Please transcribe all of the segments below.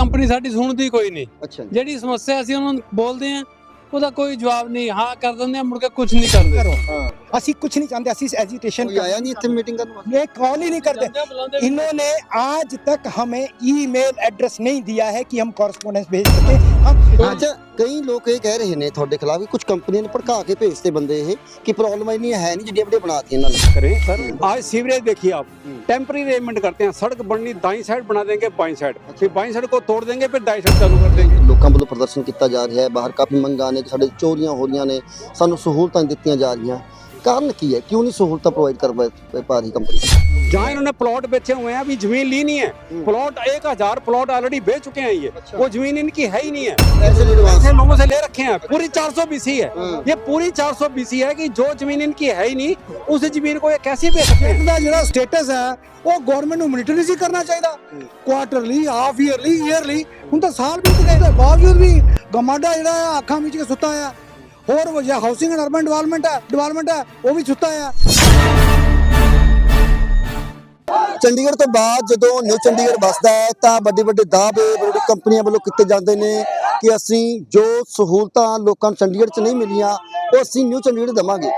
Company ਸਾਡੀ ਸੁਣਦੀ ਕੋਈ ਨਹੀਂ ਅੱਛਾ ਜੀ ਜਿਹੜੀ ਸਮੱਸਿਆ ਅਸੀਂ ਉਹਨਾਂ ਨੂੰ ਬੋਲਦੇ ਆ ਉਹਦਾ ਕੋਈ ਜਵਾਬ ਨਹੀਂ ਹਾਂ ਕਰ ਦਿੰਦੇ ਆ ਮੁੜ ਕੇ ਕੁਝ ਨਹੀਂ ਕਰਦੇ ਕਰੋ ਹਾਂ ਅਸੀਂ ਕੁਝ नहीं चाहते ਅਸੀਂ एजिटेशन ਕੋਈ ਆਇਆ ਨਹੀਂ ਇੱਥੇ ਮੀਟਿੰਗ ਕਰਨ ਵਾਸਤੇ ये कॉल ही नहीं करते इन्होंने आज तक हमें ईमेल एड्रेस नहीं दिया है कि हम कॉरेस्पॉन्डेंस भेज सके हम ਅੱਛਾ ਕਈ ਲੋਕ ਇਹ ਕਹਿ ਰਹੇ ਨੇ ਤੁਹਾਡੇ ਖਿਲਾਫ ਵੀ ਕੁਝ ਕੰਪਨੀਆਂ ਨੇ ਭੜਕਾ ਕੇ ਭੇਜਤੇ ਬੰਦੇ ਇਹ ਕਿ ਪ੍ਰੋਬਲਮ ਇੰਨੀ ਹੈ ਨਹੀਂ ਜਿੱਡੀਆਂ ਵੱਡੀਆਂ ਬਣਾਤੀ ਇਹਨਾਂ ਨੇ करें सर आज सीवरेज देखिए आप हम्म। टेम्पररी अरेंजमेंट करते हैं सड़क बननी दाई साइड बना देंगे बाई साइड फिर बाई साइड को तोड़ देंगे फिर दाई साइड चालू कर देंगे ਲੋਕਾਂ ਵੱਲੋਂ ਪ੍ਰਦਰਸ਼ਨ ਕੀਤਾ ਜਾ ਰਿਹਾ ਹੈ ਬਾਹਰ ਕਾਫੀ ਮੰਗਾਂ ਨੇ ਕਿ ਸਾਡੇ ਚੋਰੀਆਂ ਹੋ ਰਹੀਆਂ ਨੇ ਸਾਨੂੰ ਸਹੂਲਤਾਂ ਨਹੀਂ ਦਿੱਤੀਆਂ ਜਾ ਰਹੀਆਂ ਕਾਰਨ ਕੀ ਹੈ ਕਿਉਂ ਨਹੀਂ ਸਹੂਲਤਾਂ ਪ੍ਰੋਵਾਈਡ ਕਰ ਪਾ- ਪਾ ਰਹੀ ਕੰਪਨੀ जहाँ इन्होंने प्लॉट बेचे हुए हैं अभी जमीन ली नहीं है हम्म। प्लॉट एक हजार प्लॉट ऑलरेडी बेच चुके हैं ये अच्छा। वो जमीन इनकी है ही नहीं है ਪੈਸੇ ਦੇ ਐਡਵਾਂਸ ऐसे लोगों से ले रखे हैं पूरी 400 बीसी है हम्म। ये पूरी 400 बीसी है कि जो जमीन इनकी है ही नहीं उस जमीन को ये कैसे बेच सकते हैं ਦਾ ਜਿਹੜਾ ਸਟੇਟਸ ਹੈ ਉਹ ਗਵਰਨਮੈਂਟ ਨੂੰ ਮੋਨੀਟਰੀ ਸੀ ਕਰਨਾ ਚਾਹੀਦਾ ਕੁਆਟਰਲੀ ਹਾਫ ਈਅਰਲੀ ਈਅਰਲੀ ਹੁਣ ਤਾਂ ਸਾਲ ਬੀਤ ਗਏ ਤੇ ਬਾਵਜੂਦ ਵੀ ਗਮਾਡਾ ਜਿਹੜਾ ਹੈ ਅੱਖਾਂ ਵਿੱਚ ਕੇ ਸੁੱਤਾ ਹੈ ਹੋਰ ਵਜ੍ਹਾ ਹਾਊਸਿੰਗ ਐਂਡ ਅਰਬਨ ਡਿਵੈਲਪਮੈਂਟ ਹੈ ਡਿਵੈਲਪਮੈਂਟ ਹੈ, ਉਹ ਵੀ ਸੁੱਤਾ ਹੈ ਚੰਡੀਗੜ੍ਹ ਤੋਂ ਬਾਅਦ ਜਦੋਂ ਨਿਊ ਚੰਡੀਗੜ੍ਹ ਵਸਦਾ ਹੈ, ਤਾਂ ਵੱਡੇ ਵੱਡੇ ਦਾਅਵੇ ਵੱਡੀ ਕੰਪਨੀਆਂ ਵੱਲੋਂ ਕੀਤੇ ਜਾਂਦੇ ਨੇ ਕਿ ਅਸੀਂ ਜੋ ਸਹੂਲਤਾਂ ਲੋਕਾਂ ਨੂੰ ਚੰਡੀਗੜ੍ਹ 'ਚ ਨਹੀਂ ਮਿਲੀਆਂ, ਉਹ ਅਸੀਂ ਨਿਊ ਚੰਡੀਗੜ੍ਹ ਦੇਵਾਂਗੇ।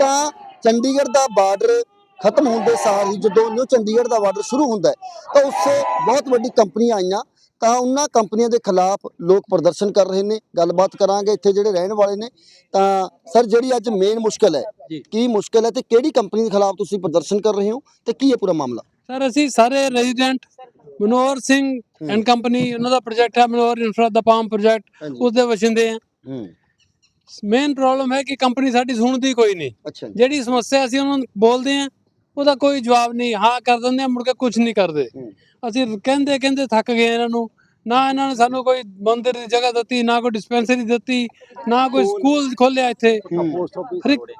ਤਾਂ ਚੰਡੀਗੜ੍ਹ ਦਾ ਬਾਰਡਰ ਖਤਮ ਹੋਣ ਦੇ ਸਾਰ ਹੀ ਜਦੋਂ ਨਿਊ ਚੰਡੀਗੜ੍ਹ ਦਾ ਬਾਰਡਰ ਸ਼ੁਰੂ ਹੁੰਦਾ ਹੈ, ਤਾਂ ਉਸ ਬਹੁਤ ਵੱਡੀ ਕੰਪਨੀਆਂ ਆਈਆਂ ਤਾਂ ਉਹਨਾਂ ਕੰਪਨੀਆਂ ਦੇ ਖਿਲਾਫ ਲੋਕ ਪ੍ਰਦਰਸ਼ਨ ਕਰ ਰਹੇ ਨੇ ਗੱਲਬਾਤ ਕਰਾਂਗੇ ਇੱਥੇ ਜਿਹੜੇ ਰਹਿਣ ਵਾਲੇ ਨੇ। ਤਾਂ ਸਰ ਜਿਹੜੀ ਅੱਜ ਮੇਨ ਮੁਸ਼ਕਲ ਹੈ। ਕੀ ਮੁਸ਼ਕਲ ਹੈ ਤੇ ਕਿਹੜੀ ਕੰਪਨੀ ਦੇ ਖਿਲਾਫ ਤੁਸੀਂ ਪ੍ਰਦਰਸ਼ਨ ਕਰ ਰਹੇ ਹੋ ਤੇ ਕੀ ਹੈ ਪੂਰਾ ਮਾਮਲਾ? ਸਰ ਅਸੀਂ ਸਾਰੇ resident Manohar Singh and company ਉਹਨਾਂ ਦਾ ਪ੍ਰੋਜੈਕਟ ਹੈ ਮਨੋਹਰ ਇਨਫਰਾ ਦਾ ਪਾਮ ਪ੍ਰੋਜੈਕਟ ਉਸ ਦੇ ਵਸਿੰਦੇ ਆ ਮੇਨ ਪ੍ਰੋਬਲਮ ਹੈ ਕਿ ਕੰਪਨੀ ਸਾਡੀ ਸੁਣਦੀ ਕੋਈ ਨਹੀਂ। ਜਿਹੜੀ ਸਮੱਸਿਆ ਅਸੀਂ ਉਹਨਾਂ ਨੂੰ ਬੋਲਦੇ ਆ ਉਹਦਾ ਕੋਈ ਜਵਾਬ ਨਹੀਂ ਹਾਂ ਕਰ ਦਿੰਦੇ ਆ ਮੁੜ ਕੇ ਕੁਝ ਨਹੀਂ ਕਰਦੇ। ਅਸੀਂ ਕਹਿੰਦੇ ਕਹਿੰਦੇ ਥੱਕ ਗਏ ਇਹਨਾਂ ਨੂੰ। ਨਾ ਇਹਨਾਂ ਨੇ ਸਾਨੂੰ ਕੋਈ ਮੰਦਿਰ ਦੀ ਜਗ੍ਹਾ ਦਿੱਤੀ ਨਾ ਕੋਈ ਡਿਸਪੈਂਸਰੀ ਦਿੱਤੀ ਨਾ ਕੋਈ ਸਕੂਲ ਖੋਲਿਆ ਇੱਥੇ।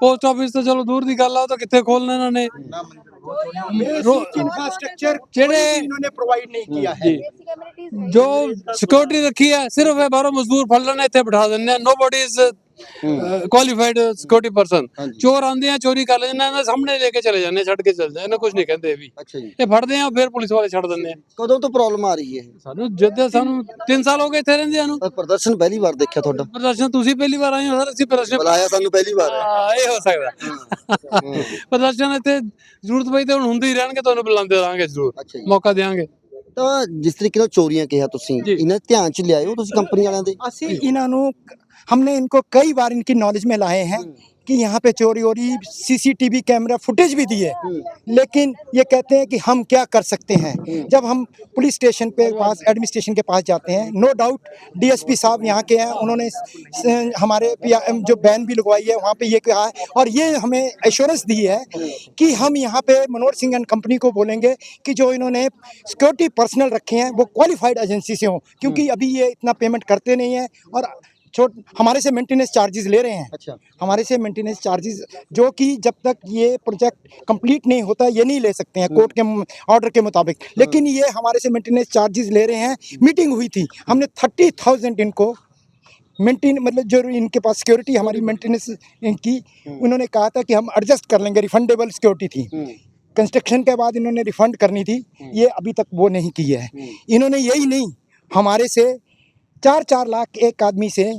ਪੋਸਟ ਆਫਿਸ ਤਾਂ ਚਲੋ ਦੂਰ ਦੀ ਗੱਲ ਆ ਉਹ ਤਾਂ ਕਿੱਥੇ ਖੋਲਣਾ ਇਹਨਾਂ ਨੇ। इंफ्रास्ट्रक्चर ਜਿਹੜੇ इन्होंने प्रोवाइड नहीं किया है ਜੀ ਜੋ ਸਿਕਿਉਰਿਟੀ ਰੱਖੀ ਹੈ ਸਿਰਫ ਇਹ ਬਾਹਰੋਂ ਮਜ਼ਦੂਰ ਫੜ ਲੈਣੇ ਇੱਥੇ ਬਿਠਾ ਦਿੰਦੇ ਆ nobody is qualified security person ਹਾਂਜੀ ਚੋਰ ਆਉਂਦੇ ਆ ਚੋਰੀ ਕਰ ਲੈਂਦੇ ਆ ਇਹਨਾਂ ਦੇ ਸਾਹਮਣੇ ਲੈ ਕੇ ਚਲੇ ਜਾਂਦੇ ਆ, ਛੱਡ ਕੇ ਚਲੇ ਜਾਂਦੇ ਇਹਨਾਂ ਕੁਝ ਨਹੀਂ ਕਹਿੰਦੇ ਇਹ ਵੀ ਅੱਛਾ ਜੀ ਇਹ ਫੜਦੇ ਆ ਫਿਰ ਪੁਲਿਸ ਵਾਲੇ ਛੱਡ ਦਿੰਦੇ ਆ ਕਦੋਂ ਤੋਂ ਪ੍ਰੋਬਲਮ ਆ ਰਹੀ ਹੈ ਸਾਨੂੰ ਜਦ ਸਾਨੂੰ 3 ਸਾਲ ਹੋ ਗਏ ਇੱਥੇ ਰਹਿੰਦੇ ਨੂੰ ਪਰ ਪ੍ਰਦਰਸ਼ਨ ਪਹਿਲੀ ਵਾਰ ਦੇਖਿਆ ਤੁਹਾਡਾ ਪ੍ਰਦਰਸ਼ਨ ਤੁਸੀਂ ਪਹਿਲੀ ਵਾਰ ਆਏ ਹੋ ਸਰ ਅਸੀਂ ਪ੍ਰਦਰਸ਼ਨ ਬੁਲਾਇਆ ਸਾਨੂੰ ਪਹਿਲੀ ਵਾਰ ਹੈ ਹਾਂ, ਇਹ ਹੋ ਸਕਦਾ ਪ੍ਰਦਰਸ਼ਨ ਇੱਥੇ ਜ਼ਰੂਰਤ ਪਈ ਤੇ ਹੁਣ ਹੁੰਦੇ ਹੀ ਰਹਿਣਗੇ ਤੁਹਾਨੂੰ ਬੁਲਾਉਂਦੇ ਰਹਾਂਗੇ ਜ਼ਰੂਰ ਅੱਛਾ ਜੀ ਮੌਕਾ ਦੇਵਾਂਗੇ ਤਾਂ ਜਿਸ ਤਰੀਕੇ ਨਾਲ ਚੋਰੀਆਂ ਕਿਹਾ ਤੁਸੀਂ ਜੀ। ਇਹਨਾਂ ਦੇ ਧਿਆਨ ਚ ਲਿਆਇਓ ਤੁਸੀਂ ਕੰਪਨੀ ਵਾਲਿਆਂ ਦੇ ਅਸੀਂ ਇਹਨਾਂ ਨੂੰ हमने इनको कई बार इनकी नॉलेज में लाए हैं कि यहाँ पे चोरी वोरी सीसीटीवी कैमरा फुटेज भी दिए। लेकिन ये कहते हैं कि हम क्या कर सकते हैं? जब हम पुलिस स्टेशन पे पास एडमिनिस्ट्रेशन के पास जाते हैं नो डाउट डीएसपी साहब यहाँ के हैं उन्होंने हमारे जो बैन भी लगवाई है वहाँ पे ये कहा है और ये हमें एश्योरेंस दी है कि हम यहाँ पे मनोहर सिंह एंड कंपनी को बोलेंगे कि जो इन्होंने सिक्योरिटी पर्सनल रखे हैं वो क्वालिफाइड एजेंसी से हों क्योंकि अभी ये इतना पेमेंट करते नहीं हैं और छोट हमारे से मेंटेनेंस चार्जेस ले रहे हैं। अच्छा। हमारे से मेंटेनेंस चार्जेस जो कि जब तक ये प्रोजेक्ट कंप्लीट नहीं होता ये नहीं ले सकते हैं कोर्ट के ऑर्डर के मुताबिक। लेकिन ये हमारे से मेंटेनेंस चार्जेस ले रहे हैं। मीटिंग हुई थी। हमने थर्टी थाउज़ेंड इनको मेंटेन मतलब जो इनके पास सिक्योरिटी हमारी मेंटेनेंस इनकी उन्होंने कहा था कि हम एडजस्ट कर लेंगे रिफंडेबल सिक्योरिटी थी। कंस्ट्रक्शन के बाद इन्होंने रिफंड करनी थी। ये अभी तक वो नहीं की है। इन्होंने यही नहीं हमारे से चार चार लाख एक आदमी से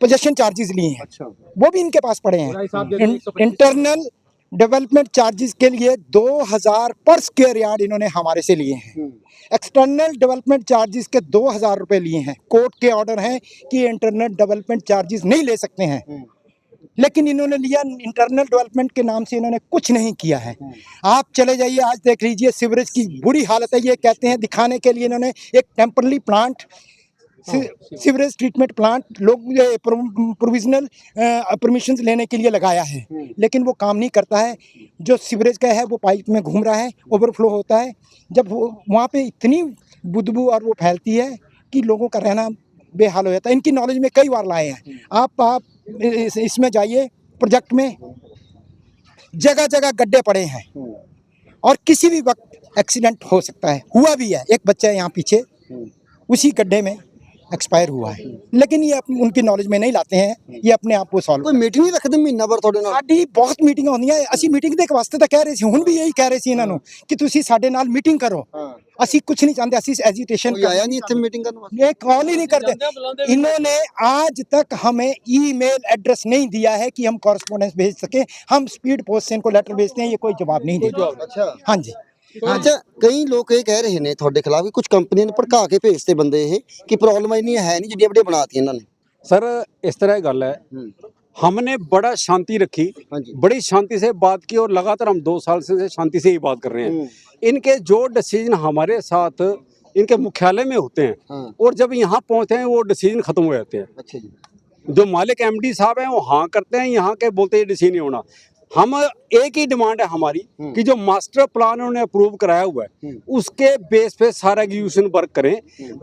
पोजेशन चार्जेस लिए हैं। अच्छा। वो भी इनके पास पड़े हैं। इन, इंटरनल डेवलपमेंट चार्जेस के लिए 2000 पर स्क्वायर यार्ड इन्होंने हमारे से लिए हैं। एक्सटर्नल डेवलपमेंट चार्जेस के 2000 रुपए लिए हैं। कोर्ट के ऑर्डर हैं कि इंटरनल डेवलपमेंट चार्जेस नहीं ले सकते हैं। लेकिन इन्होंने लिया इंटरनल डेवलपमेंट के नाम से इन्होंने कुछ नहीं किया है। आप चले जाइए आज देख लीजिए सीवरेज की बुरी हालत है ये कहते हैं दिखाने के लिए इन्होंने एक temporarily plant sewerage treatment plant लोग प्रोविजनल परमिशन लेने के लिए लगाया है। लेकिन वो काम नहीं करता है। जो सीवरेज का है वो पाइप में घूम रहा है ओवरफ्लो होता है। जब वहाँ पे इतनी बुदबू और वो फैलती है कि लोगों का रहना बेहाल हो जाता है। इनकी नॉलेज में कई बार लाए हैं। आप आप इसमें जाइए प्रोजेक्ट में। जगह जगह गड्ढे पड़े हैं। और किसी भी वक्त एक्सीडेंट हो सकता है। हुआ भी है। एक बच्चा है यहाँ पीछे। उसी गड्ढे में एक्सपायर हुआ है लेकिन ये अप- उनकी नॉलेज में नहीं लाते हैं ये अपने आप को सॉल्व ਕੋਈ ਮੀਟਿੰਗ ਨਹੀਂ ਰੱਖਦੇ ਮਹੀਨਾ ਭਰ ਤੁਹਾਡੇ ਨਾਲ ਸਾਡੀ ਬਹੁਤ ਮੀਟਿੰਗਾਂ ਹੁੰਦੀਆਂ ਅਸੀਂ ਮੀਟਿੰਗ ਦੇ ਵਾਸਤੇ ਤਾਂ ਕਹਿ ਰਹੇ ਸੀ ਹੁਣ ਵੀ ਇਹੀ ਕਹਿ ਰਹੇ ਸੀ ਇਹਨਾਂ ਨੂੰ ਕਿ ਤੁਸੀਂ ਸਾਡੇ ਨਾਲ ਮੀਟਿੰਗ ਕਰੋ ਹਾਂ ਅਸੀਂ ਕੁਝ ਨਹੀਂ ਚਾਹੁੰਦੇ ਅਸੀਂ ਐਜੀਟੇਸ਼ਨ ਕੋਈ ਆਇਆ ਨਹੀਂ ਇੱਥੇ ਮੀਟਿੰਗ ਕਰਨ ਵਾਸਤੇ ये कॉल ही नहीं करते इन्होंने आज तक हमें ईमेल एड्रेस नहीं दिया है कि हम कॉरेस्पॉन्डेंस भेज सके हम स्पीड पोस्ट से इनको लेटर भेजते हैं ये कोई जवाब नहीं देते ਅੱਛਾ हाँ जी ਅੱਛਾ ਕਈ ਲੋਕ ਇਹ ਕਹਿ ਰਹੇ ਨੇ ਤੁਹਾਡੇ ਖਿਲਾਫ ਵੀ ਕੁਝ ਕੰਪਨੀਆਂ ਨੇ ਭੜਕਾ ਕੇ ਭੇਜਤੇ ਬੰਦੇ ਇਹ ਕਿ ਪ੍ਰੋਬਲਮ ਇੰਨੀ ਹੈ ਨਹੀਂ ਜਿਹੜੀਆਂ ਵੱਡੀਆਂ ਬਣਾਤੀਆਂ ਇਹਨਾਂ ਨੇ सर इस तरह गल है ਹੂੰ हमने बड़ा शांति रखी ਹਾਂਜੀ बड़ी शांति से बात की और लगातार हम दो साल से शांति से ही बात कर रहे हैं हम्म। इनके जो डिसीजन हमारे साथ इनके मुख्यालय में होते हैं हाँ और जब यहाँ पहुँचते हैं वो डिसीजन खत्म हो जाते हैं ਅੱਛਾ ਜੀ जो मालिक एमडी साहब हैं वो हाँ करते हैं यहाँ के बोलते हैं डिसीजन नहीं होना हम एक ही डिमांड है हमारी हम्म। कि जो मास्टर प्लान उन्होंने अप्रूव कराया हुआ है हम्म। उसके बेस पे सारा एग्जीक्यूशन वर्क करें।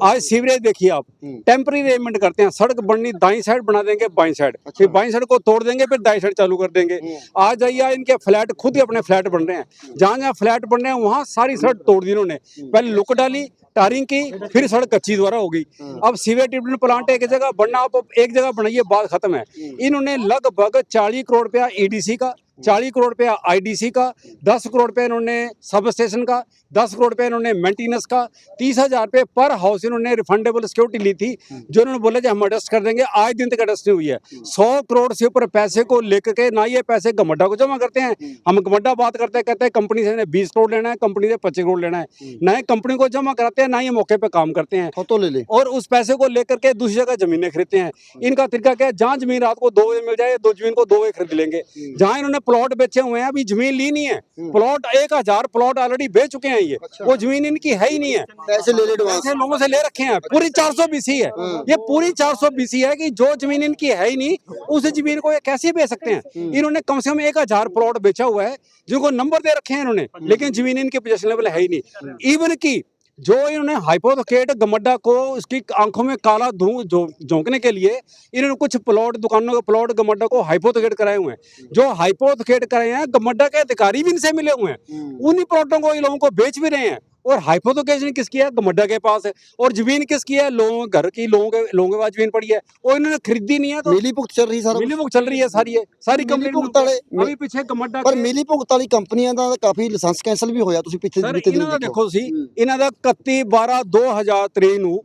आज सीवरेज देखिए आप हम्म। टेम्पररी अरेंजमेंट करते हैं सड़क बननी दाई साइड बना देंगे बाई साइड अच्छा। फिर बाई साइड को तोड़ देंगे फिर दाई साइड चालू कर देंगे। आज जाइए आज इनके फ्लैट खुद ही अपने फ्लैट बन रहे हैं। जहाँ जहाँ फ्लैट बन रहे हैं वहाँ सारी सड़क तोड़ दी इन्होंने। पहले लुक डाली टारिंग की फिर सड़क कच्ची द्वारा हो गई। अब सीवेज ट्रीटमेंट प्लांट एक जगह बनना आप एक जगह बनाइए बात खत्म है। इन्होंने लगभग 40 करोड़ रुपया ईडीसी का 40 करोड़ रुपया आईडीसी का 10 करोड़ रुपया इन्होंने सब स्टेशन का 10 करोड़ रुपया इन्होंने मेंटेनेंस का तीस हज़ार रुपये पर हाउस इन्होंने रिफंडेबल सिक्योरिटी ली थी जो इन्होंने बोला कि हम अडजस्ट कर देंगे आज दिन तक अडजस्ट नहीं हुई है। सौ करोड़ से ऊपर पैसे को लेकर के ना ये पैसे गमड्डा को जमा करते हैं। हम गमड्डा बात करते हैं कहते हैं कंपनी से बीस करोड़ लेना है कंपनी से पच्चीस करोड़ लेना है। ना ही कंपनी को जमा कराते हैं हैं ना ये मौके पे काम करते हैं। तो ले ले। और उस पैसे को लेकर के दूसरी जगह जमीनें खरीदते हैं। हम्म। इनका तरीका क्या है? जहाँ ज़मीन रात को दो बजे मिल जाए दो ज़मीन को दो बजे खरीद लेंगे। हम्म। जहाँ इन्होंने प्लॉट बेचे हुए हैं अभी ज़मीन ली नहीं है। हम्म। प्लॉट एक हज़ार प्लॉट ऑलरेडी बेच चुके हैं ये। अच्छा। वो ज़मीन इनकी है ही नहीं है। पैसे ले ले लोगों से ले रखे हैं। पूरी अच्छा। चार सौ बीसी है ये पूरी चार सौ बीसी है की जो ज़मीन इनकी है ही नहीं उस ज़मीन को ये कैसे बेच सकते हैं? इन्होंने कम से कम एक हज़ार प्लॉट बेचा हुआ है जिनको नंबर दे रखे हैं इन्होंने। लेकिन ज़मीन इनके पोजेशन लेवल है ही नहीं। इवन की जो इन्होंने हाइपोथकेट गमड्डा को उसकी आँखों में काला धूं झोंकने के लिए इन्होंने कुछ प्लॉट दुकानों के प्लॉट गमड्डा को हाइपोथकेट कराए हुए हैं। जो हाइपोथेट कराए हैं गमड्डा के अधिकारी भी इनसे मिले हुए हैं। उन्हीं प्लॉटों को इन लोगों को बेच भी रहे हैं। और हाइपोथेकेशन किसकी है गमड्डा के पास है और जमीन किसकी है लोगों घर की लोगों के लोगों के पास जमीन पड़ी है और इन्होंने खरीदी नहीं है तो ਮਿਲੀ ਭੁਗਤ ਚੱਲ ਰਹੀ ਸਾਰਾ मिली बुक चल रही है सारी है सारी मिली कंप्लेंट भुगत वाले- अभी पीछे गमड्डा ਪਰ के- ਮਿਲੀ ਭੁਗਤ ਵਾਲੀ ਕੰਪਨੀਆਂ ਦਾ ਤਾਂ ਕਾਫੀ ਲਾਇਸੈਂਸ ਕੈਂਸਲ ਵੀ ਹੋਇਆ ਤੁਸੀਂ ਪਿੱਛੇ ਸਰ ਬੀਤੇ ਦਿਨ ਇਹਨਾਂ ਦਾ ਦੇਖੋ ਦੇਖੋ ਸੀ ਇਹਨਾਂ ਦਾ 31 12 2023 ਨੂੰ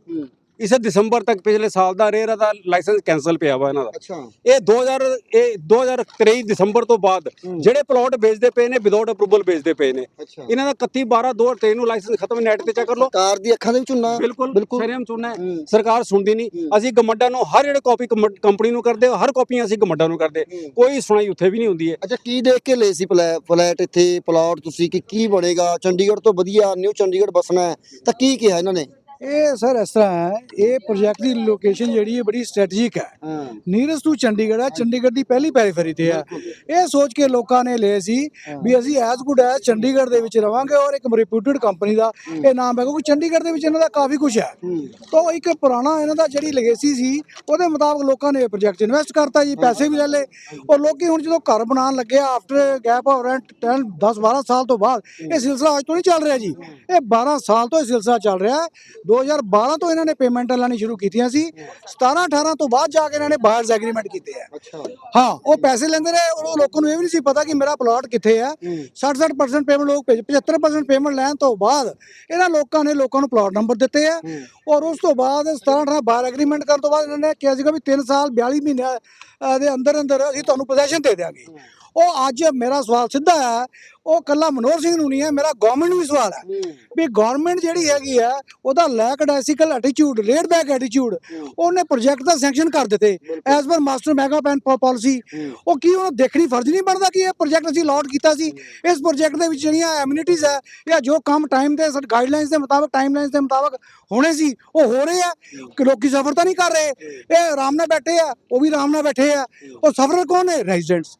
ਇਸੇ ਦਸੰਬਰ ਤੱਕ ਪਿਛਲੇ ਸਾਲ ਦਾ ਰੇਰਾ ਦਾ ਲਾਇਸੈਂਸ ਕੈਨਸਲ ਪਿਆ ਵਾ ਇਹਨਾਂ ਦਾ। ਅੱਛਾ। ਇਹ 2000 ਇਹ 2023 ਦਸੰਬਰ ਤੋਂ ਬਾਅਦ ਜਿਹੜੇ ਪਲਾਟ ਵੇਚਦੇ ਪਏ ਨੇ ਵਿਦਆਊਟ ਅਪਰੂਵਲ ਵੇਚਦੇ ਪਏ ਨੇ। ਇਹਨਾਂ ਦਾ 31 12 2023 ਨੂੰ ਲਾਇਸੈਂਸ ਖਤਮ ਨੈਟ ਤੇ ਚੈੱਕ ਕਰ ਲਓ। ਕਾਰ ਦੀ ਅੱਖਾਂ ਦੇ ਵਿੱਚ ਹੁੰਨਾ ਬਿਲਕੁਲ ਸ਼ਰਮ ਚੁਣਨਾ। ਸਰਕਾਰ ਸੁਣਦੀ ਨਹੀਂ। ਅਸੀਂ ਗਮੱਡਾ ਨੂੰ ਹਰ ਜਿਹੜੇ ਕਾਪੀ ਕੰਪਨੀ ਨੂੰ ਕਰਦੇ ਹਰ ਕਾਪੀਆਂ ਅਸੀਂ ਗਮੱਡਾ ਨੂੰ ਕਰਦੇ। ਕੋਈ ਸੁਣਾਈ ਉੱਥੇ ਵੀ ਨਹੀਂ ਹੁੰਦੀ ਹੈ। ਅੱਛਾ ਕੀ ਦੇਖ ਕੇ ਲਏ ਸੀ ਫਲੈ- ਫਲੈਟ ਇੱਥੇ ਪਲਾਟ ਤੁਸੀਂ ਕਿ ਕੀ ਬਣੇਗਾ? ਚੰਡੀਗੜ੍ਹ ਤੋਂ ਵਧੀਆ ਨਿਊ ਚੰਡੀਗੜ੍ਹ ਬਸਣਾ ਤਾਂ ਕੀ ਕਿਹਾ ਇਹਨਾਂ ਨੇ? ਇਹ ਸਰ ਇਸ ਤਰ੍ਹਾਂ ਹੈ ਇਹ ਪ੍ਰੋਜੈਕਟ ਦੀ ਲੋਕੇਸ਼ਨ ਜਿਹੜੀ ਹੈ ਬੜੀ ਸਟ੍ਰੈਟਜਿਕ ਹੈ। ਹਾਂ। ਨੀਰਸਟ ਟੂ ਚੰਡੀਗੜ੍ਹ ਹੈ। ਚੰਡੀਗੜ੍ਹ ਦੀ ਪਹਿਲੀ ਪੈਰੀਫੇਰੀ ਤੇ ਹੈ ਇਹ ਸੋਚ ਕੇ ਲੋਕਾਂ ਨੇ ਲਏ ਸੀ ਵੀ ਅਸੀਂ ਐਜ਼ ਗੁੱਡ ਐਜ਼ ਚੰਡੀਗੜ੍ਹ ਦੇ ਵਿੱਚ ਰਵਾਂਗੇ ਔਰ ਇੱਕ ਰਿਪਿਊਟਡ ਕੰਪਨੀ ਦਾ ਇਹ ਨਾਮ ਹੈ ਕਿਉਂਕਿ ਚੰਡੀਗੜ੍ਹ ਦੇ ਵਿੱਚ ਇਹਨਾਂ ਦਾ ਕਾਫੀ ਕੁਝ ਹੈ। ਤਾਂ ਇੱਕ ਪੁਰਾਣਾ ਇਹਨਾਂ ਦਾ ਜਿਹੜੀ ਲੈਗੇਸੀ ਸੀ ਉਹਦੇ ਮੁਤਾਬਕ ਲੋਕਾਂ ਨੇ ਇਹ ਪ੍ਰੋਜੈਕਟ ਇਨਵੈਸਟ ਕਰਤਾ ਜੀ ਪੈਸੇ ਵੀ ਲੈ ਲਏ। ਔਰ ਲੋਕੀ ਹੁਣ ਜਦੋਂ ਘਰ ਬਣਾਉਣ ਲੱਗੇ ਆਫਟਰ ਗੈਪ ਆਫ ਰੈਂਟ 10 10 12 ਸਾਲ ਤੋਂ ਬਾਅਦ ਇਹ ਸਿਲਸਿਲਾ ਅੱਜ ਤੋਂ ਨਹੀਂ ਚੱਲ ਰਿਹਾ ਜੀ। ਇਹ 12 ਸਾਲ ਤੋਂ ਇਹ ਸਿਲਸਿਲਾ ਚੱਲ ਰਿਹਾ ਹੈ। 2012 ਤੋਂ ਇਹਨਾਂ ਨੇ ਪੇਮੈਂਟਾਂ ਲੈਣੀ ਸ਼ੁਰੂ ਕੀਤੀਆਂ ਸੀ। 17 18 ਤੋਂ ਬਾਅਦ ਜਾ ਕੇ ਇਹਨਾਂ ਨੇ ਬਾਇਰਸ ਐਗਰੀਮੈਂਟ ਕੀਤੇ ਆ। ਅੱਛਾ। ਹਾਂ ਉਹ ਪੈਸੇ ਲੈਂਦੇ ਨੇ ਉਹ ਲੋਕਾਂ ਨੂੰ ਇਹ ਵੀ ਨਹੀਂ ਸੀ ਪਤਾ ਕਿ ਮੇਰਾ ਪਲਾਟ ਕਿੱਥੇ ਹੈ। 60-60% ਪੇਮੈਂਟ ਲੋਕ ਭੇਜ 75% ਪੇਮੈਂਟ ਲੈਣ ਤੋਂ ਬਾਅਦ ਇਹਨਾਂ ਲੋਕਾਂ ਨੇ ਲੋਕਾਂ ਨੂੰ ਪਲਾਟ ਨੰਬਰ ਦਿੱਤੇ ਆ। ਔਰ ਉਸ ਤੋਂ ਬਾਅਦ 17-18 ਬਾਇਰ ਐਗਰੀਮੈਂਟ ਕਰਨ ਤੋਂ ਬਾਅਦ ਇਹਨਾਂ ਨੇ ਕਿਹਾ ਸੀਗਾ ਵੀ 3 ਸਾਲ 42 ਮਹੀਨੇ ਦੇ ਅੰਦਰ ਅੰਦਰ ਅਸੀਂ ਤੁਹਾਨੂੰ ਪੋਜੀਸ਼ਨ ਦੇ ਦਿਆਂਗੇ। ਉਹ ਅੱਜ ਮੇਰਾ ਸਵਾਲ ਸਿੱਧਾ ਹੈ ਉਹ ਕੱਲਾ ਮਨੋਹਰ ਸਿੰਘ ਨੂੰ ਨਹੀਂ ਹੈ ਮੇਰਾ ਗਵਰਨਮੈਂਟ ਨੂੰ ਵੀ ਸਵਾਲ ਹੈ। ਵੀ ਗਵਰਨਮੈਂਟ ਜਿਹੜੀ ਹੈਗੀ ਆ ਉਹਦਾ lackadaisical attitude laid back attitude ਉਹਨੇ ਪ੍ਰੋਜੈਕਟ ਦਾ ਸੈਂਕਸ਼ਨ ਕਰ ਦਿੱਤੇ। As per master mega PAN policy ਉਹ ਕੀ ਉਹਨੂੰ ਦੇਖਣੀ ਫਰਜ਼ ਨਹੀਂ ਬਣਦਾ ਕਿ ਇਹ ਪ੍ਰੋਜੈਕਟ ਅਸੀਂ ਅਲਾਟ ਕੀਤਾ ਸੀ? ਇਸ ਪ੍ਰੋਜੈਕਟ ਦੇ ਵਿੱਚ ਜਿਹੜੀਆਂ ਐਮਿਨਿਟੀਜ਼ ਹੈ ਜਾਂ ਜੋ ਕੰਮ ਟਾਈਮ ਦੇ ਗਾਈਡਲਾਈਨਸ ਦੇ ਮੁਤਾਬਕ ਟਾਈਮਲਾਈਨਸ ਦੇ ਮੁਤਾਬਕ ਹੋਣੇ ਸੀ ਉਹ ਹੋ ਰਹੇ ਆ। ਕਿ ਲੋਕੀ ਸਫਰ ਤਾਂ ਨਹੀਂ ਕਰ ਰਹੇ। ਇਹ ਆਰਾਮ ਨਾਲ ਬੈਠੇ ਆ ਉਹ ਵੀ ਆਰਾਮ ਨਾਲ ਬੈਠੇ ਆ। ਉਹ ਸਫਰ ਕੌਣ ਹੈ। ਰੈਜ਼ੀਡੈਂਟਸ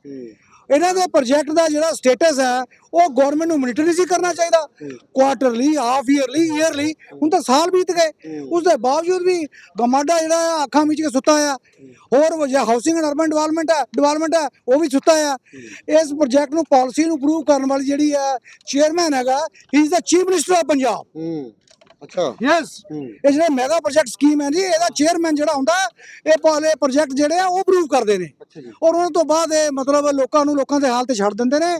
ਇਹਨਾਂ ਦੇ ਪ੍ਰੋਜੈਕਟ ਦਾ ਜਿਹੜਾ ਸਟੇਟਸ ਹੈ ਉਹ ਗਵਰਨਮੈਂਟ ਨੂੰ ਮੋਨੀਟਰ ਨਹੀਂ ਸੀ ਕਰਨਾ ਚਾਹੀਦਾ। ਕੁਆਟਰਲੀ ਹਾਫ ਈਅਰਲੀ ਈਅਰਲੀ ਹੁਣ ਤਾਂ ਸਾਲ ਬੀਤ ਗਏ। ਉਸ ਦੇ ਬਾਵਜੂਦ ਵੀ ਗਮਾਡਾ ਜਿਹੜਾ ਅੱਖਾਂ ਵਿੱਚ ਕੇ ਸੁੱਤਾ ਆ। ਹੋਰ ਵਜ੍ਹਾ ਹਾਊਸਿੰਗ ਐਂਡ ਅਰਬਨ ਡਿਵੈਲਪਮੈਂਟ ਹੈ ਡਿਵੈਲਪਮੈਂਟ ਹੈ ਉਹ ਵੀ ਸੁੱਤਾ ਆ। ਇਸ ਪ੍ਰੋਜੈਕਟ ਨੂੰ ਪਾਲਿਸੀ ਨੂੰ ਅਪਰੂਵ ਕਰਨ ਵਾਲੀ ਜਿਹੜੀ ਹੈ ਚੇਅਰਮੈਨ ਹੈਗਾ ਹੀ is the chief minister of Punjab ਅੱਛਾ। ਯੈਸ ਇਹ ਜਿਹੜੇ ਮੈਗਾ ਪ੍ਰੋਜੈਕਟ ਸਕੀਮ ਹੈ ਜੀ ਇਹਦਾ ਚੇਅਰਮੈਨ ਜਿਹੜਾ ਹੁੰਦਾ ਇਹ ਪਾਲੇ ਪ੍ਰੋਜੈਕਟ ਜਿਹੜੇ ਆ ਉਹ ਅਪਰੂਵ ਕਰਦੇ ਨੇ। ਔਰ ਉਹਨਾਂ ਤੋਂ ਬਾਅਦ ਇਹ ਮਤਲਬ ਲੋਕਾਂ ਨੂੰ ਲੋਕਾਂ ਦੇ ਹਾਲ ਤੇ ਛੱਡ ਦਿੰਦੇ ਨੇ।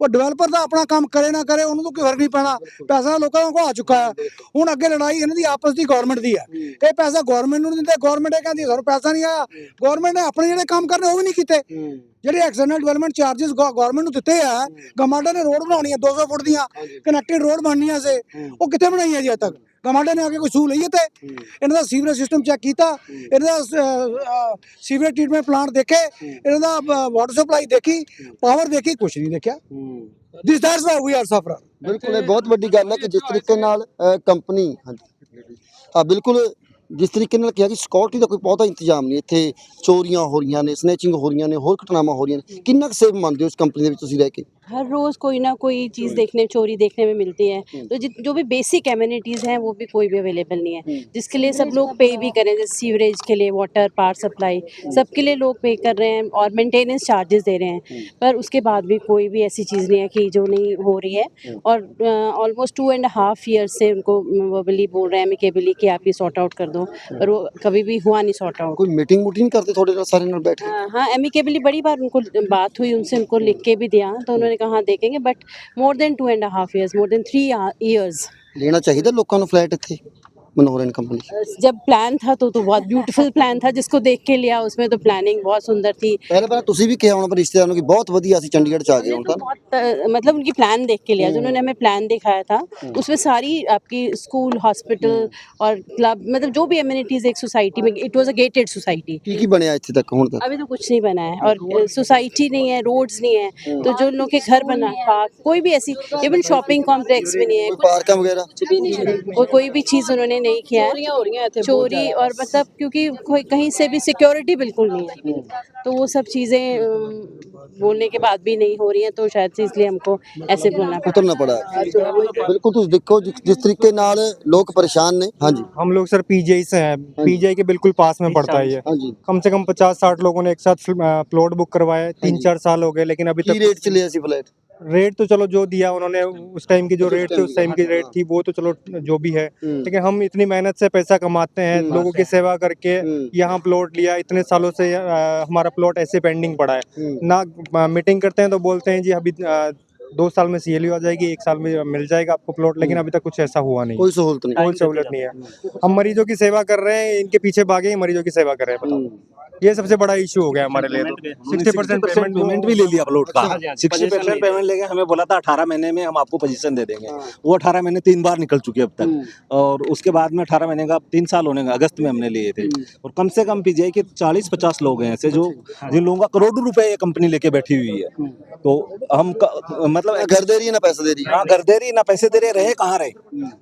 ਉਹ ਡਿਵੈਲਪਰ ਦਾ ਆਪਣਾ ਕੰਮ ਕਰੇ ਨਾ ਕਰੇ ਉਹਨੂੰ ਤਾਂ ਕੋਈ ਫ਼ਰਕ ਨਹੀਂ ਪੈਣਾ। ਪੈਸਾ ਲੋਕਾਂ ਕੋਲ ਆ ਚੁੱਕਾ ਹੈ। ਹੁਣ ਅੱਗੇ ਲੜਾਈ ਇਹਨਾਂ ਦੀ ਆਪਸ ਦੀ ਗਵਰਨਮੈਂਟ ਦੀ ਹੈ। ਇਹ ਪੈਸਾ ਗਵਰਨਮੈਂਟ ਨੂੰ ਨਹੀਂ ਦਿੰਦੇ ਗਵਰਨਮੈਂਟ ਇਹ ਕਹਿੰਦੀ ਸਾਨੂੰ ਪੈਸਾ ਨਹੀਂ ਆਇਆ। ਗਵਰਨਮੈਂਟ ਨੇ ਆਪਣੇ ਜਿਹੜੇ ਕੰਮ ਕਰਨੇ ਉਹ ਵੀ ਨਹੀਂ ਕੀਤੇ। ਜਿਹੜੇ ਐਕਸਟਰਨਲ ਡਿਵੈਲਪਮੈਂਟ ਚਾਰजेस ਗਵਰਨਮੈਂਟ ਨੂੰ ਦਿੱਤੇ ਆ ਗਮਾਂਡਾ ਨੇ ਰੋਡ ਬਣਾਉਣੀਆਂ 200 ਫੁੱਟ ਦੀਆਂ ਕਨੈਕਟਡ ਰੋਡ ਬਣਨੀਆਂ ਸੇ। ਉਹ ਕਿੱਥੇ ਬਣਾਈਆਂ ਜੀ ਅੱਜ ਤੱਕ? ਗਮਾਂਡਾ ਨੇ ਆ ਕੇ ਕੋਈ ਸੂ ਲਈ ਤੇ ਇਹਨਾਂ ਦਾ ਸੀਵਰੇਜ ਸਿਸਟਮ ਚੈੱਕ ਕੀਤਾ। ਇਹਨਾਂ ਦਾ ਸੀਵਰੇਜ ਟ੍ਰੀਟਮੈਂਟ ਪਲਾਂਟ ਦੇਖੇ। ਇਹਨਾਂ ਦਾ ਵਾਟਰ ਸਪਲਾਈ ਦੇਖੀ। ਪਾਵਰ ਦੇਖੀ ਕੁਝ ਨਹੀਂ ਦੇਖਿਆ। This that's why we are suffer ਬਿਲਕੁਲ ਇਹ ਬਹੁਤ ਵੱਡੀ ਗੱਲ ਹੈ ਕਿ ਜਿਸ ਤਰੀਕੇ ਨਾਲ ਕੰਪਨੀ ਹਾਂਜੀ। ਹਾਂ ਬਿਲਕੁਲ ਜਿਸ ਤਰੀਕੇ ਨਾਲ ਕਿਹਾ ਕਿ ਸਿਕਿਉਰਿਟੀ ਦਾ ਕੋਈ ਬਹੁਤਾ ਇੰਤਜ਼ਾਮ ਨਹੀਂ, ਇੱਥੇ ਚੋਰੀਆਂ ਹੋ ਰਹੀਆਂ ਨੇ ਸਨੈਚਿੰਗ ਹੋ ਰਹੀਆਂ ਨੇ, ਹੋਰ ਘਟਨਾਵਾਂ ਹੋ ਰਹੀਆਂ ਨੇ, ਕਿੰਨਾ ਕੁ ਸੇਫ ਮੰਨਦੇ ਹੋ ਇਸ ਕੰਪਨੀ ਦੇ ਵਿੱਚ ਤੁਸੀਂ ਰਹਿ ਕੇ? हर रोज़ कोई ना कोई चीज़ देखने चोरी देखने में मिलती है। हम्म। तो जो भी बेसिक एम्यूनिटीज़ हैं वो भी कोई भी अवेलेबल नहीं है। हम्म। जिसके लिए सब लोग पे भी करें जैसे सीवरेज के लिए वाटर पावर सप्लाई सबके लिए लोग पे कर रहे हैं और मेंटेनेंस चार्जेस दे रहे हैं। हम्म। पर उसके बाद भी कोई भी ऐसी चीज़ नहीं है कि जो नहीं हो रही है। और almost two and half year से उनको वर्बली बोल रहे हैं मिकेबली कि आप ये सॉर्ट आउट कर दो। पर वो कभी भी हुआ नहीं सॉर्ट आउट कोई मीटिंग वूटिंग करते थोड़े सारे बैठे हाँ, हाँ एमिकेबली बड़ी बार उनको बात हुई उनसे उनको लिख के भी दिया तो उन्होंने कहा हाँ, देखेंगे but more than two and half years more than three years ਲੈਣਾ ਚਾਹੀਦਾ ਲੋਕਾਂ ਨੂੰ ਫਲੈਟ ਇੱਥੇ ਮਨੋਹਰਨ ਕੰਪਨੀ जब प्लान था तो तो बहुत ब्यूटीफुल प्लान था जिसको देख के लिया उसमें तो प्लानिंग बहुत सुंदर थी ਪਹਿਲੇ ਪਹਿਲਾਂ ਤੁਸੀਂ ਵੀ ਕਿਹਾ ਹੋਣਾ ਪਰ ਰਿਸ਼ਤੇਦਾਰਾਂ ਨੂੰ ਕਿ ਬਹੁਤ ਵਧੀਆ ਅਸੀਂ ਚੰਡੀਗੜ੍ਹ ਚ ਆ ਗਏ ਹੁਣ ਤਾਂ बहुत अ, मतलब उनकी प्लान देख के लिया जो उन्होंने हमें प्लान दिखाया था उसमें सारी आपकी स्कूल हॉस्पिटल और क्लब मतलब जो भी एम्यूनिटीज एक सोसाइटी में it was a gated society ਕੀ ਕੀ ਬਣਿਆ ਇੱਥੇ ਤੱਕ ਹੁਣ ਤੱਕ अभी तो कुछ नहीं बना है और सोसाइटी नहीं है रोड्स नहीं है तो जो लोग के घर बना पार्क कोई भी ऐसी इवन शॉपिंग कॉम्प्लेक्स भी नहीं है ਕੋਈ ਪਾਰਕਾਂ ਵਗੈਰਾ कुछ भी नहीं है कोई कोई भी चीज उन्होंने नहीं किया है चोरी और मतलब क्योंकि कोई कहीं से भी सिक्योरिटी बिल्कुल नहीं है तो वो सब चीज़ें बोलने के बाद भी नहीं हो रही हैं तो शायद से इसलिए हमको ऐसे बोलना उतरना पड़ा। बिल्कुल तुम देखो जिस तरीके नाल लोग परेशान ने हाँ जी। हम लोग सर पीजीआई से हैं। हाँ पीजीआई के बिल्कुल पास में पड़ता है ये। हाँ कम से कम पचास साठ लोगों ने एक साथ प्लॉट बुक करवाया हाँ तीन चार साल हो गए लेकिन अभी तक रेट चले ऐसी फ्लैट रेट तो चलो जो दिया उन्होंने उस टाइम की जो रेट थी उस टाइम की रेट थी वो तो चलो जो भी है। हम्म। लेकिन हम इतनी मेहनत से पैसा कमाते हैं हम्म। लोगों की सेवा करके हम्म। यहाँ प्लॉट लिया इतने सालों से हमारा प्लॉट ऐसे पेंडिंग पड़ा है। हम्म। ना मीटिंग करते हैं तो बोलते हैं जी अभी दो साल में सीएलयू आ जाएगी एक साल में मिल जाएगा आपको प्लॉट लेकिन हम्म। अभी तक कुछ ऐसा हुआ नहीं। कोई सहूलत नहीं। कोई सहूलत नहीं है। हम्म। हम मरीजों की सेवा कर रहे हैं इनके पीछे भागे मरीजों की सेवा कर रहे हैं ये सबसे बड़ा इशू हो गया हमारे लिए सिक्सटी परसेंट पेमेंट पेमेंट भी ले लिया प्लॉट का। हाँ सिक्सटी परसेंट पेमेंट लेके हमें बोला था अठारह महीने में हम आपको पोजीशन दे देंगे। वो अठारह महीने तीन बार निकल चुके अब तक। और उसके बाद में अठारह महीने का तीन साल होने का अगस्त में हमने लिए थे। और कम से कम पीजीआई के चालीस पचास लोग हैं ऐसे जो जिन लोगों का करोड़ों रुपए ये कंपनी लेके बैठी हुई है। तो हम क- मतलब घर दे रही है ना पैसा दे रही है। हाँ घर दे रही ना पैसे दे रहे रहे कहाँ रहे?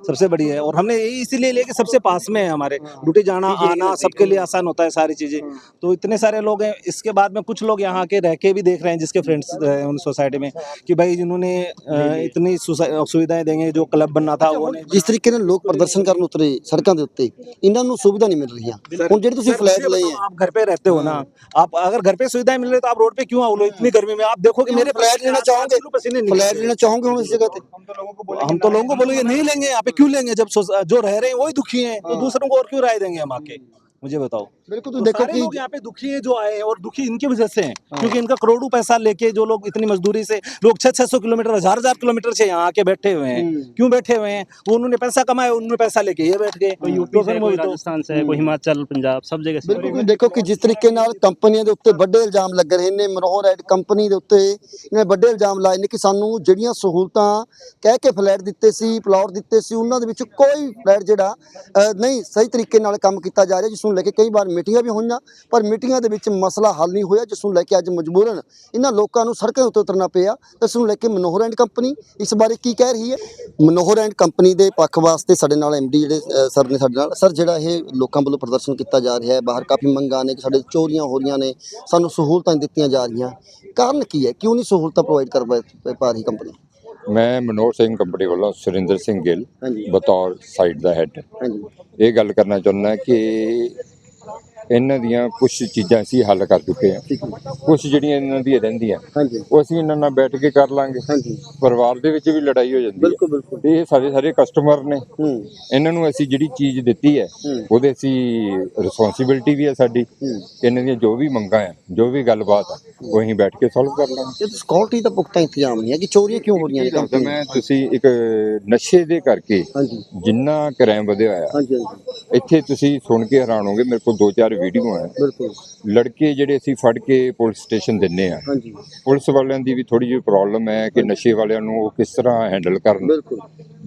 सबसे बड़ी है। और हमने यही इसीलिए लिया कि सबसे पास में है हमारे। ड्यूटी जाना आना सबके लिए आसान होता है सारी चीज़ें। तो इतने सारे लोग हैं इसके बाद में कुछ लोग यहाँ के रह के भी देख रहे हैं जिसके फ्रेंड्स हैं उन सोसाइटी में कि भाई जिन्होंने अ, इतनी सुसा- सुविधाएं देंगे जो क्लब बनना था वो ने ਜਿਸ ਤਰੀਕੇ ਨਾਲ ਲੋਕ ਪ੍ਰਦਰਸ਼ਨ ਕਰਨ ਉਤਰੇ ਸੜਕਾਂ ਦੇ ਉੱਤੇ ਇਹਨਾਂ ਨੂੰ ਸੁਵਿਧਾ ਨਹੀਂ ਮਿਲ ਰਹੀਆਂ ਹੁਣ ਜਿਹੜੇ ਤੁਸੀਂ सर, ਫਲੈਟ मुझे ਲਏ बताओ, ਹੈ आप घर पे रहते हो ना आप अगर घर पे सुविधाएं मिल रही तो आप रोड पे क्यों आओ लो इतनी गर्मी में आप देखो कि मेरे फ्लैट लेना चाहोगे पसीने फ्लैट लेना चाहोगे ਹੁਣ ਇਸ जगह पे हम तो लोगों को बोलेंगे नहीं लेंगे यहाँ पे क्यों लेंगे जब सोस- जो रह रहे हैं वही दुखी हैं तो दूसरों को और क्यों राय देंगे हम आके मुझे बताओ बिल्कुल तो तो देखो सारे कि लोग यहाँ पे दुखी हैं जो आए हैं और दुखी इनकी वजह से हैं क्योंकि इनका करोड़ों पैसा लेके जो लोग इतनी मजदूरी से लोग छह छह सौ किलोमीटर हजार हजार किलोमीटर से यहाँ आके बैठे हुए हैं क्यों बैठे हुए हैं वो उन्होंने पैसा कमाया उन्होंने पैसा लेके ये बैठ गए कोई यूपी तो से फिर कोई वही तो राजस्थान से कोई हिमाचल पंजाब सब जगह से ਬਿਲਕੁਲ ਤੁਸੀਂ ਦੇਖੋ ਕਿ ਜਿਸ ਤਰੀਕੇ ਨਾਲ ਕੰਪਨੀਆਂ ਦੇ ਉੱਤੇ ਵੱਡੇ ਇਲਜ਼ਾਮ ਲੱਗ ਰਹੇ ਨੇ ਮਨੋਹਰ ਐਡ ਕੰਪਨੀ ਦੇ ਉੱਤੇ ਇਹਨੇ ਵੱਡੇ ਇਲਜ਼ਾਮ ਲਾਏ ਨੇ ਕਿ ਸਾਨੂੰ ਜਿਹੜੀਆਂ ਸਹੂਲਤਾਂ ਕਹਿ ਕੇ ਫਲੈਟ ਦਿੱਤੇ ਸੀ ਪਲਾਟ ਦਿੱਤੇ ਸੀ ਉਹਨਾਂ ਦੇ ਵਿੱਚ ਕੋਈ ਫਲੈਟ ਜਿਹੜਾ ਅਹ, ਨਹੀਂ ਸਹੀ ਤਰੀਕੇ ਨਾਲ ਕੰਮ ਕੀਤਾ ਜਾ ਰਿਹਾ ਜਿਸ ਨੂੰ ਲੈ ਕੇ ਕਈ ਵਾਰ ਮੀਟਿੰਗਾਂ ਵੀ ਹੋਈਆਂ ਪਰ ਮੀਟਿੰਗਾਂ ਦੇ ਵਿੱਚ ਮਸਲਾ ਹੱਲ ਨਹੀਂ ਹੋਇਆ ਜਿਸ ਨੂੰ ਲੈ ਕੇ ਅੱਜ ਮਜਬੂਰਨ ਇਹਨਾਂ ਲੋਕਾਂ ਨੂੰ ਸੜਕਾਂ ਉੱਤੇ ਉਤਰਨਾ ਪਿਆ ਇਸ ਨੂੰ ਲੈ ਕੇ ਮਨੋਹਰ ਐਂਡ ਕੰਪਨੀ ਇਸ ਬਾਰੇ ਕੀ ਕਹਿ ਰਹੀ ਹੈ? ਮਨੋਹਰ ਐਂਡ ਕੰਪਨੀ ਦੇ ਪੱਖ ਵਾਸਤੇ ਸਾਡੇ ਨਾਲ ਐਮਡੀ ਜਿਹੜੇ ਸਰ ਨੇ ਸਾਡੇ ਨਾਲ ਸਰ ਜਿਹੜਾ ਇਹ ਲੋਕਾਂ ਵੱਲੋਂ ਪ੍ਰਦਰਸ਼ਨ ਕੀਤਾ ਜਾ ਰਿਹਾ ਹੈ ਬਾਹਰ ਕਾਫੀ ਮੰਗਾਂ ਨੇ ਕਿ ਸਾਡੇ ਚੋਰੀਆਂ ਹੋ ਰਹੀਆਂ ਨੇ ਸਾਨੂੰ ਸਹੂਲਤਾਂ ਦਿੱਤੀਆਂ ਜਾ ਰਹੀਆਂ। ਕਾਰਨ ਕੀ ਹੈ? ਕਿਉਂ ਨਹੀਂ ਸਹੂਲਤਾਂ ਪ੍ਰੋਵਾਈਡ ਕਰ ਪਾ- ਰਹੀ ਕੰਪਨੀ? ਮੈਂ ਮਨੋਹਰ ਸਿੰਘ ਕੰਪਨੀ ਵੱਲੋਂ ਸੁਰਿੰਦਰ ਸਿੰਘ ਗਿੱਲ ਬਤੌਰ ਸਾਈਟ ਦਾ ਹੈੱਡ ਹਾਂਜੀ। ਇਹ ਗੱਲ ਕਰਨਾ ਚਾਹੁੰਦਾ ਕਿ ਇਹਨਾਂ ਦੀਆਂ ਕੁਝ ਚੀਜ਼ਾਂ ਅਸੀਂ ਹੱਲ ਕਰ ਚੁੱਕੇ ਹਾਂ। ਹੈ ਕੁਝ ਜਿਹੜੀਆਂ ਇਹਨਾਂ ਦੀਆਂ ਰਹਿੰਦੀਆਂ ਉਹ ਅਸੀਂ ਇਹਨਾਂ ਨਾਲ ਬੈਠ ਕੇ ਕਰ ਲਾਂਗੇ। ਪਰਿਵਾਰ ਦੇ ਵਿੱਚ ਵੀ ਲੜਾਈ ਹੋ ਜਾਂਦੀ ਹੈ। ਇਹ ਸਾਰੇ ਸਾਰੇ ਕਸਟਮਰ ਨੇ। ਇਹਨਾਂ ਨੂੰ ਅਸੀਂ ਜਿਹੜੀ ਚੀਜ਼ ਦਿੱਤੀ ਹੈ। ਉਹਦੇ ਅਸੀਂ ਰਿਸਪੌਂਸਿਬਿਲਟੀ ਵੀ ਹੈ ਸਾਡੀ। ਇਹਨਾਂ ਦੀਆਂ ਜੋ ਵੀ ਮੰਗਾਂ ਹੈ ਜੋ ਵੀ ਗੱਲਬਾਤ ਹੈ ਉਹ ਅਸੀਂ ਬੈਠ ਕੇ ਸੋਲਵ ਕਰ ਲਾਂਗੇ। ਸਿਕਿਉਰਿਟੀ ਦਾ ਪੁਖਤਾ ਇੰਤਜ਼ਾਮ ਨਹੀਂ ਹੈ ਕਿ ਚੋਰੀਆਂ ਕਿਉਂ ਹੋ ਰਹੀਆਂ ਨੇ ਮੈਂ ਤੁਸੀਂ ਇੱਕ ਨਸ਼ੇ ਦੇ ਕਰਕੇ ਜਿੰਨਾ ਕ੍ਰਾਈਮ ਵਧਿਆ ਆ ਹਾਂਜੀ ਇੱਥੇ ਤੁਸੀਂ ਸੁਣ ਕੇ ਹੈਰਾਨ ਹੋਗੇ ਮੇਰੇ ਕੋਲ ਦੋ ਚਾਰ ਵੀਡੀਓ ਹੈ ਬਿਲਕੁਲ ਲੜਕੇ ਜਿਹੜੇ ਅਸੀਂ ਫੜ ਕੇ ਪੁਲਿਸ ਸਟੇਸ਼ਨ ਦਿੰਨੇ ਆ। ਹਾਂਜੀ। ਪੁਲਿਸ ਵਾਲਿਆਂ ਦੀ ਵੀ ਥੋੜੀ ਜਿਹੀ ਪ੍ਰੋਬਲਮ ਹੈ ਕਿ ਨਸ਼ੇ ਵਾਲਿਆਂ ਨੂੰ ਉਹ ਕਿਸ ਤਰ੍ਹਾਂ ਹੈਂਡਲ ਕਰਨ। ਬਿਲਕੁਲ।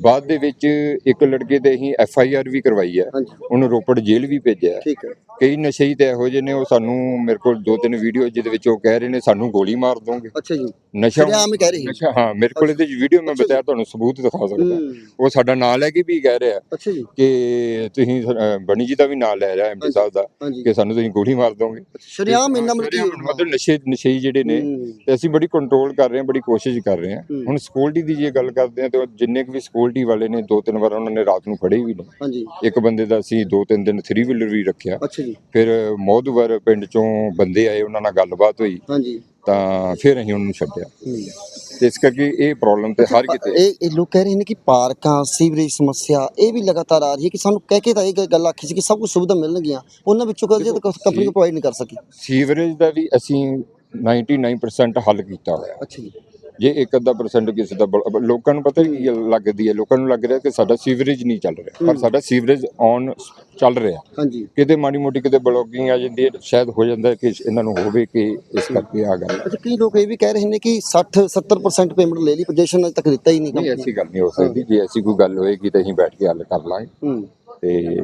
ਬਾਅਦ ਦੇ ਵਿੱਚ ਇੱਕ ਲੜਕੇ ਤੇ ਅਸੀਂ ਐਫ ਆਈ ਆਰ ਵੀ ਕਰਵਾਈ ਹੈ। ਉਹਨੂੰ ਰੋਪੜ ਜੇਲ੍ਹ ਵੀ ਭੇਜਿਆ। ਠੀਕ ਹੈ। ਕਈ ਨਸ਼ਈ ਤੇ ਇਹੋ ਜਿਹੇ ਨੇ ਉਹ ਸਾਨੂੰ ਮੇਰੇ ਕੋਲ ਦੋ ਤਿੰਨ ਵੀਡੀਓ ਜਿਹਦੇ ਵਿੱਚ ਉਹ ਕਹਿ ਰਹੇ ਨੇ ਸਾਨੂੰ ਗੋਲੀ ਮਾਰ ਦੋਗੇ। ਅੱਛਾ ਜੀ। ਨਸ਼ਾ ਹੀ ਕਹਿ ਰਹੇ। ਨਸ਼ਾ ਹਾਂ ਮੇਰੇ ਕੋਲ ਇਹਦੇ ਵੀਡੀਓ ਮੈਂ। ਬਤਾਇਆ ਤੁਹਾਨੂੰ ਸਬੂਤ ਦਿਖਾ ਸਕਦਾ। ਉਹ ਸਾਡਾ ਨਾਂ ਲੈ ਕੇ ਵੀ ਕਹਿ ਰਿਹਾ ਅੱਛਾ ਜੀ। ਕਿ ਤੁਸੀਂ ਬਣੀ ਜੀ ਦਾ ਵੀ ਨਾਂ ਲੈ ਰਿਹਾ ਐਮਪੀ ਸਾਹਿਬ ਦਾ ਕਿ ਸਾਨੂੰ ਤੁਸੀਂ ਗੋਲੀ ਮਾਰ ਦੋਗੇ। ਸ਼ਰੇਆਮ ਇੰਨਾ ਮਤਲਬ ਨਸ਼ੇ ਨਸ਼ਈ ਜਿਹੜੇ ਨੇ ਤੇ ਅਸੀਂ ਬੜੀ ਕੰਟਰੋਲ ਕਰ ਰਹੇ ਹਾਂ ਬੜੀ ਕੋਸ਼ਿਸ਼ ਕਰ ਰਹੇ ਹਾਂ। ਹੁਣ ਸਿਕਿਉਰਿਟੀ ਦੀ ਜੇ ਗੱਲ ਕਰਦੇ ਹਾਂ ਤੇ ਜਿੰਨੇ ਕੁ ਵੀ ਸਿਕਿਉਰਿਟੀ ਵਾਲੇ ਨੇ ਦੋ ਤਿੰਨ ਵਾਰ ਉਹਨਾਂ ਨੇ ਰਾਤ ਨੂੰ ਫੜੇ ਵੀ ਨੇ। ਹਾਂਜੀ। ਇੱਕ ਬੰਦੇ ਦਾ ਅਸੀਂ ਦੋ ਤਿੰਨ ਦਿਨ 3 ਵੀਲਰ ਵੀ ਰੱਖਿਆ। ਅੱਛਾ ਜੀ। ਫਿਰ ਮੋਦਵਰ ਪਿੰਡ ਚੋਂ ਬੰਦੇ ਆਏ ਉਹਨਾਂ ਨਾਲ ਗੱਲਬਾਤ ਹੋਈ। ਹਾਂਜੀ। ਤਾਂ ਫਿਰ ਅਸੀਂ ਉਹਨਾਂ ਨੂੰ ਛੱਡਿਆ। ਤੇ ਇਸ ਕਰਕੇ ਇਹ ਪ੍ਰੋਬਲਮ ਤੇ ਹਰ ਕਿਤੇ ਇਹ ਇਹ ਲੋਕ ਕਹਿ ਰਹੇ ਨੇ ਕਿ ਪਾਰਕਾਂ ਸੀਵਰੇਜ ਸਮੱਸਿਆ ਇਹ ਵੀ ਲਗਾਤਾਰ ਆ ਰਹੀ ਹੈ ਕਿ ਸਾਨੂੰ ਕਹਿ ਕੇ ਤਾਂ ਇਹ ਗੱਲ ਆਖੀ ਸੀ ਕਿ ਸਭ ਕੁਝ ਸੁਵਿਧਾ ਮਿਲਣਗੀਆਂ। ਉਹਨਾਂ ਵਿੱਚੋਂ ਕਦੇ ਤਾਂ ਕੰਪਨੀ ਪ੍ਰੋਵਾਈਡ ਨਹੀਂ ਕਰ ਸਕੀ। ਸੀਵਰੇਜ ਦਾ ਵੀ ਅਸੀਂ 99% ਹੱਲ ਕੀਤਾ ਹੋਇਆ। ਅੱਛਾ ਜੀ। ਜੇ ਇੱਕ ਅੱਧਾ ਪਰਸੈਂਟ ਕਿਸੇ ਦਾ ਲੋਕਾਂ ਨੂੰ ਪਤਾ ਕੀ ਲੱਗਦੀ ਹੈ ਲੋਕਾਂ ਨੂੰ ਲੱਗ ਰਿਹਾ ਕਿ ਸਾਡਾ ਸੀਵਰੇਜ ਨਹੀਂ ਚੱਲ ਰਿਹਾ। ਪਰ ਸਾਡਾ ਸੀਵਰੇਜ ਔਨ ਚੱਲ ਰਿਹਾ। ਹਾਂਜੀ। ਕਿਤੇ ਮਾੜੀ ਮੋਟੀ ਕਿਤੇ ਬਲੌਕਿੰਗ ਆ ਜਾਂਦੀ ਹੈ ਸ਼ਾਇਦ ਹੋ ਜਾਂਦਾ ਹੈ ਕਿ ਇਹਨਾਂ ਨੂੰ ਹੋਵੇ ਕਿ ਇਸ ਕਰਕੇ ਆ ਗੱਲ। ਅੱਛਾ ਕਈ ਲੋਕ ਇਹ ਵੀ ਕਹਿ ਰਹੇ ਨੇ ਕਿ 60 70% ਪੇਮੈਂਟ ਲੈ ਲਈ ਪੋਜੀਸ਼ਨ ਅਜੇ ਤੱਕ ਦਿੱਤਾ ਹੀ ਨਹੀਂ ਨਹੀਂ ਐਸੀ ਗੱਲ ਨਹੀਂ ਹੋ ਸਕਦੀ। ਜੇ ਐਸੀ ਕੋਈ ਗੱਲ ਹੋਏਗੀ ਤਾਂ ਅਸੀਂ ਬੈਠ ਕੇ ਹੱਲ ਕਰ ਲਾਂਗੇ। ਹੂੰ। ਤੇ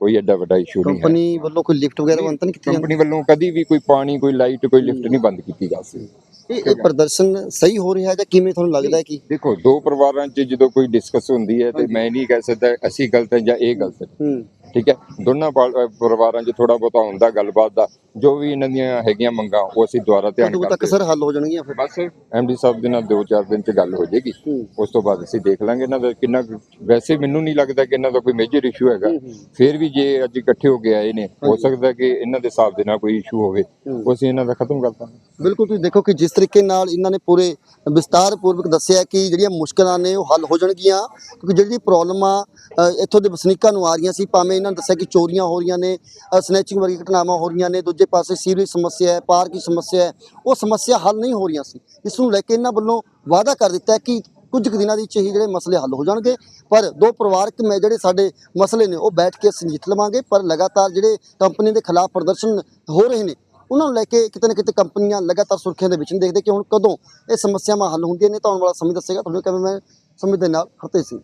ਕੋਈ ਐਡਾ ਵੱਡਾ ਇਸ਼ੂ ਨਹੀਂ ਹੈ। ਕੰਪਨੀ ਵੱਲੋਂ ਕੋਈ ਲਿਫਟ ਵਗੈਰਾ ਬੰਦ ਤਾਂ ਨਹੀਂ ਕੀਤੀ ਜਾਂਦੀ? ਕੰਪਨੀ ਵੱਲੋਂ ਕਦੀ ਵੀ ਕੋਈ ਪਾਣੀ ਕੋਈ ਲਾਈਟ ਕੋਈ ਲਿਫਟ ਨਹੀਂ ਬੰਦ ਕੀਤੀ ਜਾ ਸਕਦੀ। ਇਹ ਇਹ ਪ੍ਰਦਰਸ਼ਨ ਸਹੀ ਹੋ ਰਿਹਾ ਹੈ ਜਾਂ ਕਿਵੇਂ ਤੁਹਾਨੂੰ ਲੱਗਦਾ ਹੈ ਕਿ? ਦੇਖੋ ਦੋ ਪਰਿਵਾਰਾਂ 'ਚ ਜਦੋਂ ਕੋਈ ਡਿਸਕਸ ਹੁੰਦੀ ਹੈ ਤੇ ਮੈਂ ਨਹੀਂ ਕਹਿ ਸਕਦਾ ਅਸੀਂ ਗਲਤ ਹੈ ਜਾਂ ਇਹ ਗਲਤ ਹੈ। ਹੂੰ। ਠੀਕ ਹੈ? ਦੋਨਾਂ ਪਾਲ- ਪਰਿਵਾਰਾਂ 'ਚ ਥੋੜਾ ਬਹੁਤਾ ਹੁੰਦਾ ਗੱਲਬਾਤ ਦਾ। ਜੋ ਵੀ ਇਹਨਾਂ ਦੀਆਂ ਹੈਗੀਆਂ ਮੰਗਾਂ ਉਹ ਅਸੀਂ ਦੁਬਾਰਾ ਧਿਆਨ ਉਦੋਂ ਤੱਕ ਕਰਦੇ ਸਰ ਹੱਲ ਹੋ ਜਾਣਗੀਆਂ ਫਿਰ। ਬਸ ਐਮਡੀ ਸਾਹਿਬ ਦੇ ਨਾਲ ਦੋ ਚਾਰ ਦਿਨ 'ਚ ਗੱਲ ਹੋ ਜਾਏਗੀ। ਹੂੰ। ਉਸ ਤੋਂ ਬਾਅਦ ਅਸੀਂ ਦੇਖ ਲਾਂਗੇ ਇਹਨਾਂ ਦਾ ਕਿੰਨਾ ਕੁ- ਵੈਸੇ ਮੈਨੂੰ ਨਹੀਂ ਲੱਗਦਾ ਕਿ ਇਹਨਾਂ ਦਾ ਕੋਈ ਮੇਜਰ ਇਸ਼ੂ ਹੈਗਾ। ਫਿਰ ਵੀ ਜੇ ਅੱਜ ਇਕੱਠੇ ਹੋ ਕੇ ਆਏ ਨੇ ਹੋ ਸਕਦਾ ਕਿ ਇਹਨਾਂ ਦੇ ਹਿਸਾਬ ਦੇ ਨਾਲ ਕੋਈ ਇਸ਼ੂ ਹੋਵੇ। ਉਹ ਅਸੀਂ ਇਹਨਾਂ ਦਾ ਖਤਮ ਕਰ ਦਾਂਗੇ। ਬਿਲਕੁਲ ਤੁਸੀਂ ਦੇਖੋ ਕਿ ਜਿਸ ਤਰੀਕੇ ਨਾਲ ਇਹਨਾਂ ਨੇ ਪੂਰੇ ਵਿਸਤਾਰ ਪੂਰਵਕ ਦੱਸਿਆ ਕਿ ਜਿਹੜੀਆਂ ਮੁਸ਼ਕਲਾਂ ਨੇ ਉਹ ਹੱਲ ਹੋ ਜਾਣਗੀਆਂ। ਕਿਉਂਕਿ ਜਿਹੜੀ ਪ੍ਰੋਬਲਮ ਅ, ਇੱਥੋਂ ਦੇ ਵਸਨੀਕਾਂ ਨੂੰ ਆ ਰਹੀਆਂ ਸੀ ਭਾਵੇਂ ਇਹਨਾਂ ਨੇ ਦੱਸਿਆ ਕਿ ਚੋਰੀਆਂ ਹੋ ਰਹੀਆਂ ਨੇ ਸਨੈਚਿੰਗ ਵਰਗੀ ਘਟਨਾਵਾਂ ਹੋ ਰਹੀਆਂ ਨੇ, ਦੂਜੇ ਪਾਸੇ ਸੀਵਰੇਜ ਸਮੱਸਿਆ ਹੈ, ਪਾਰਕ ਦੀ ਸਮੱਸਿਆ ਹੈ, ਉਹ ਸਮੱਸਿਆ ਹੱਲ ਨਹੀਂ ਹੋ ਰਹੀਆਂ ਸੀ। ਇਸ ਨੂੰ ਲੈ ਕੇ ਇਹਨਾਂ ਵੱਲੋਂ ਵਾਅਦਾ ਕਰ ਦਿੱਤਾ ਕਿ ਕੁਝ ਕੁ ਦਿਨਾਂ ਦੇ ਵਿੱਚ ਹੀ ਜਿਹੜੇ ਮਸਲੇ ਹੱਲ ਹੋ ਜਾਣਗੇ। ਪਰ ਦੋ ਪਰਿਵਾਰਕ ਮੈਂ ਜਿਹੜੇ ਸਾਡੇ ਮਸਲੇ ਨੇ, ਉਹ ਬੈਠ ਕੇ ਅਸੀਂ ਲਵਾਂਗੇ। ਪਰ ਲਗਾਤਾਰ ਜਿਹੜੇ ਕੰਪਨੀ ਦੇ ਖਿਲਾਫ ਪ੍ਰਦਰਸ਼ਨ ਹੋ ਰਹੇ ਨੇ, ਉਹਨਾਂ ਨੂੰ ਲੈ ਕੇ ਕਿਤੇ ਨਾ ਕਿਤੇ ਕੰਪਨੀਆਂ ਲਗਾਤਾਰ ਸੁਰਖੀਆਂ ਦੇ ਵਿੱਚ ਨੇ ਦੇਖਦੇ ਕਿ ਹੁਣ ਕਦੋਂ ਇਹ ਸਮੱਸਿਆਵਾਂ ਹੱਲ ਹੁੰਦੀਆਂ ਨੇ। ਤਾਂ ਆਉਣ ਵਾਲਾ ਸਮੇਂ ਦੱਸੇਗਾ। ਤੁਹਾਨੂੰ ਕਹਿੰਦਾ ਮੈਂ ਸਮੇਂ ਦੇ ਨਾਲ ਹਰਤੇ ਸਿੰਘ।